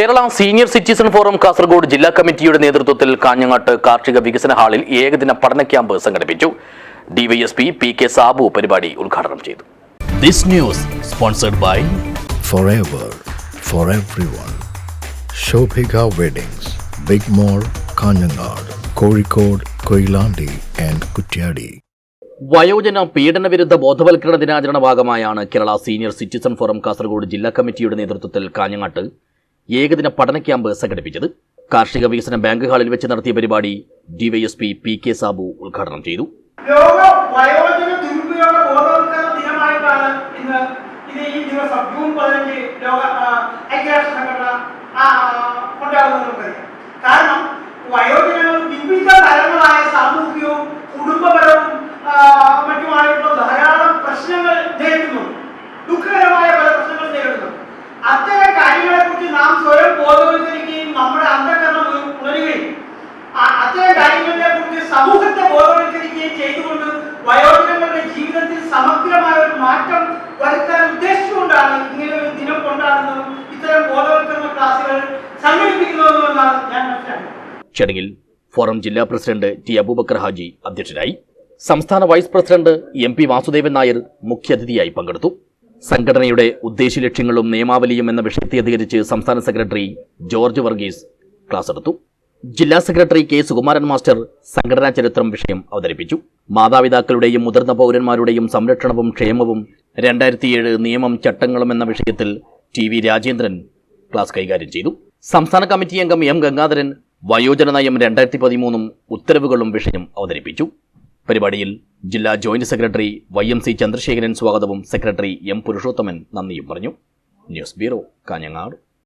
Kerala senior citizen forum Kasaragod ജില്ലാ കമ്മിറ്റിയുടെ നേതൃത്വത്തിൽ കാഞ്ഞങ്ങാട്ട് കാർഷിക വികസന ഹാളിൽ ഏകദിന പഠന ക്യാമ്പ് സംഘടിപ്പിച്ചു. ഡിവൈഎസ്പി പി കെ സാബു പരിപാടി ഉദ്ഘാടനം ചെയ്തു. This news sponsored by forever for everyone. Shobhika Weddings, big mall Kanhangad Kozhikode Koilandi and Kuttiady വയോജന പീഡനവിരുദ്ധ ബോധവൽക്കരണ ദിനാചരണ ഭാഗമായാണ് Kerala senior citizen forum Kasaragod ജില്ലാ കമ്മിറ്റിയുടെ നേതൃത്വത്തിൽ കാഞ്ഞങ്ങാട്ട് ഏകദിന പഠന ക്യാമ്പ് സംഘടിപ്പിച്ചത് കാർഷിക വികസന ബാങ്ക് ഹാളിൽ വെച്ച് നടത്തിയ പരിപാടി ഡിവൈഎസ്പി പി കെ സാബു ഉദ്ഘാടനം ചെയ്തു. ലോക വയോജന ബോധവൽക്കരണ ഇന്ന് ഇത് ഈ ദിവസം ജൂൺ പതിനഞ്ച് ലോക ഐക്യരാഷ്ട്ര സംഘടന അത്തരം കാര്യങ്ങളെ കുറിച്ച് സമൂഹത്തെ ബോധവൽക്കരിക്കുകയും ചെയ്തുകൊണ്ട് വയോജനങ്ങളുടെ ജീവിതത്തിൽ സമഗ്രമായ ഒരു മാറ്റം വരുത്താൻ ഉദ്ദേശിച്ചുകൊണ്ടാണ് ഇങ്ങനെ ഒരു ദിനം കൊണ്ടാടുന്നതും ഇത്തരം ബോധവൽക്കരണ ക്ലാസുകൾ സംഘടിപ്പിക്കുന്നതെന്നാണ് ഞാൻ മനസ്സിലാക്കുന്നത്. ചടങ്ങിൽ ഫോറം ജില്ലാ പ്രസിഡന്റ് ടി അബൂബക്കർ ഹാജി അധ്യക്ഷനായി സംസ്ഥാന vice president M P Vasudevan Nair മുഖ്യാതിഥിയായി പങ്കെടുത്തു. സംഘടനയുടെ ഉദ്ദേശ്യലക്ഷ്യങ്ങളും നിയമാവലിയും എന്ന വിഷയത്തെ അധികരിച്ച് സംസ്ഥാന സെക്രട്ടറി ജോർജ് വർഗീസ് ക്ലാസ് എടുത്തു. ജില്ലാ സെക്രട്ടറി കെ സുകുമാരൻ മാസ്റ്റർ സംഘടനാ ചരിത്രം വിഷയം അവതരിപ്പിച്ചു. മാതാപിതാക്കളുടെയും മുതിർന്ന പൗരന്മാരുടെയും സംരക്ഷണവും ക്ഷേമവും രണ്ടായിരത്തിയേഴ് നിയമം ചട്ടങ്ങളും എന്ന വിഷയത്തിൽ ടി വി രാജേന്ദ്രൻ ക്ലാസ് കൈകാര്യം ചെയ്തു. സംസ്ഥാന കമ്മിറ്റി അംഗം എം ഗംഗാധരൻ വയോജന നയം രണ്ടായിരത്തി പതിമൂന്നും ഉത്തരവുകളും വിഷയം അവതരിപ്പിച്ചു. പരിപാടിയിൽ ജില്ലാ joint secretary Y M C Chandrasekharan സ്വാഗതവും സെക്രട്ടറി എം പുരുഷോത്തമൻ നന്ദിയും പറഞ്ഞു. News bureau Kanhangad.